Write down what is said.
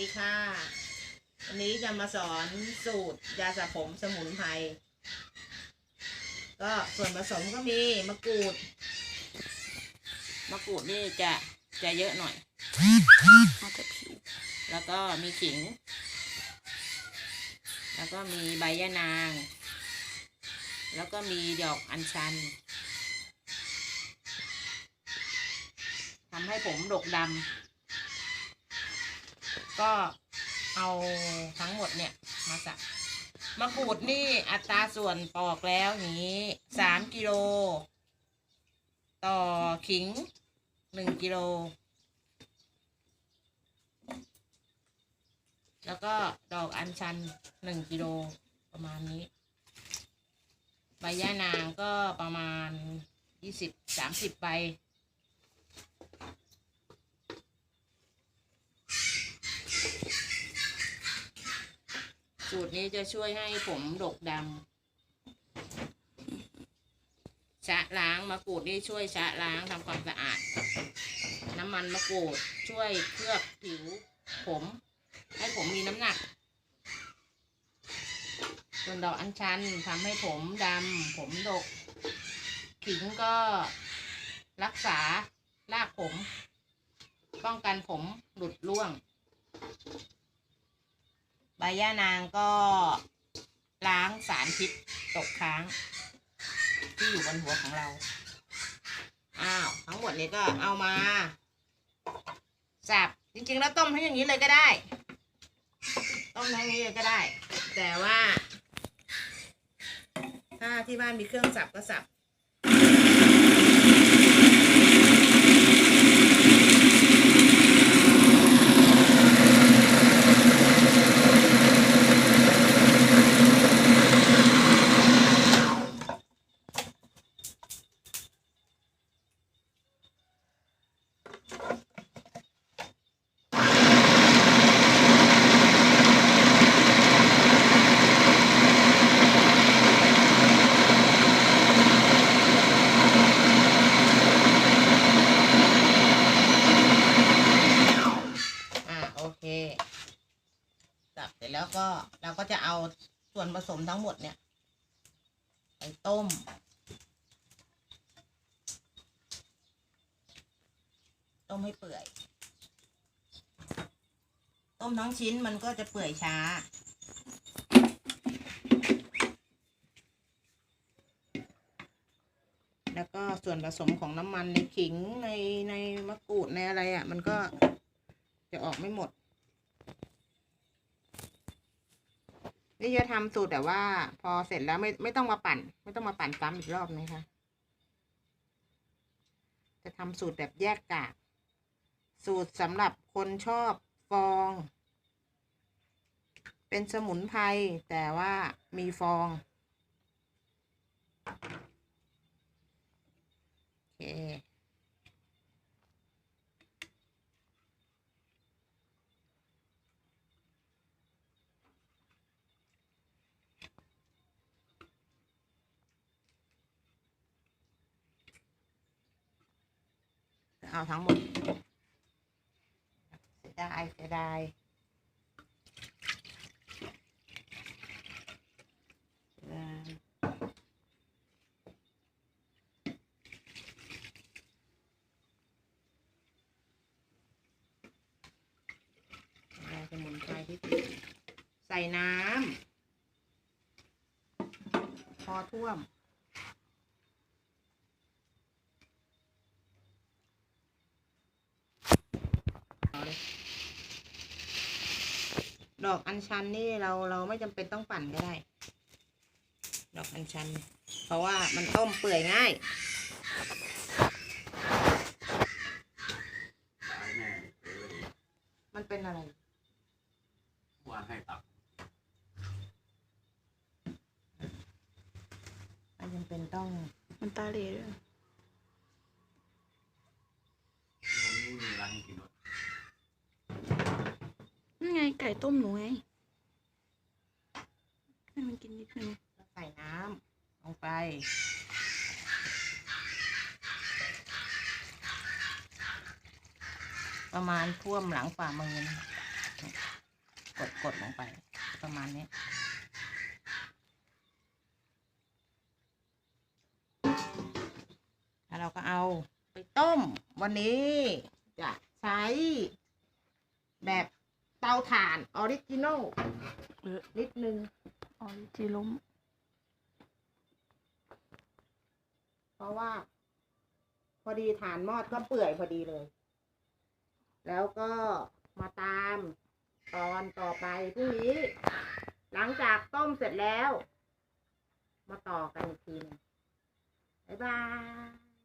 ดีค่ะ วันนี้จะมาสอนสูตรยาสระผมสมุนไพร ก็ส่วนผสมก็มีมะกรูด มะกรูดนี่จะจะเยอะหน่อยเอาแต่ผิว แล้วก็มีขิง แล้วก็มีใบยะนาง แล้วก็มีดอกอัญชันทำให้ผมดกดำ ก็เอาทั้งหมดเนี่ยมาสับมะกรูดนี่อัตราส่วนปอกแล้วอย่างนี้สามกิโล ต่อขิงหนึ่งกิโล แล้วก็ดอกอัญชันหนึ่งกิโลประมาณนี้ ใบย่านางก็ประมาณยี่สิบสามสิบใบ สูตรนี้จะช่วยให้ผมดกดำชะล้างมะกรูดนี่ช่วยชะล้างทำความสะอาด น้ำมันมะกรูดช่วยเคลือบผิว ผม ให้ผมมีน้ำหนัก ส่วนดอกอัญชันทำให้ผมดำผมดก ขิงก็รักษารากผม ป้องกันผมหลุดร่วง ใบย่านางก็ล้างสารพิษตกค้าง ที่อยู่บนหัวของเรา อ้าว ทั้งหมดนี้ก็เอามาสับจริงๆ แล้วต้มทั้งอย่างนี้เลยก็ได้ ต้มทั้งนี้เลยก็ได้ แต่ว่า ถ้าที่บ้านมีเครื่องสับก็สับ อ่าโอเค สับเส ร็จแล้วก็เราก็จะเอาส่วนผสมทั้งหมดเนี่ย ไปต้ม ต้มให้เปื่อย ต้มทั้งชิ้นมันก็จะเปื่อยช้าแล้วก็ส่วนผสมของน้ำมันในขิงในในมะกรูดในอะไรอะ่ะ มันก็จะออกไม่หมด นี่จะทำสูตรแต่ว่า พอเสร็จแล้วไม่ไม่ต้องมาปั่น ไม่ต้องมาปั่นซ้ำอีกรอบนะคะจะทำสูตรแบบแยกกาก สูตรสำหรับคนชอบฟอง เป็นสมุนไพรแต่ว่ามีฟองโอเค เอาทั้งหมดเสียดายเสียดายสมุนไพรที่ติดใส่น้ำพอท่วม เอาเลย ดอกอัญชันนี่เราเราไม่จำเป็นต้องปั่นก็ได้ ดอกอัญชัน เพราะว่ามันต้มเปื่อยง่ายตายแน่เออมันเป็นอะไรว่าให้ตับมันจำเป็นต้องมันตาเหลด้วยวันนี้มีร้านให้กินรถนั่น ไงไก่ต้มหนูไงให้มันกินนิดนึงใส่น้ำลงไปประมาณท่วมหลังฝ่ามือนกดกดลงไป ประมาณนี้ แล้วเราก็เอาไปต้ม วันนี้จะใช้แบบ ตาถ่านออริจินอลเออนิดนึงออริจิล้มเพราะว่า พอดีฐานมอดก็เปื่อยพอดีเลย แล้วก็มาตามตอนต่อไปพรุ่งนี้ หลังจากต้มเสร็จแล้ว มาต่อกันอีกทีหนึงบ๊ายบาย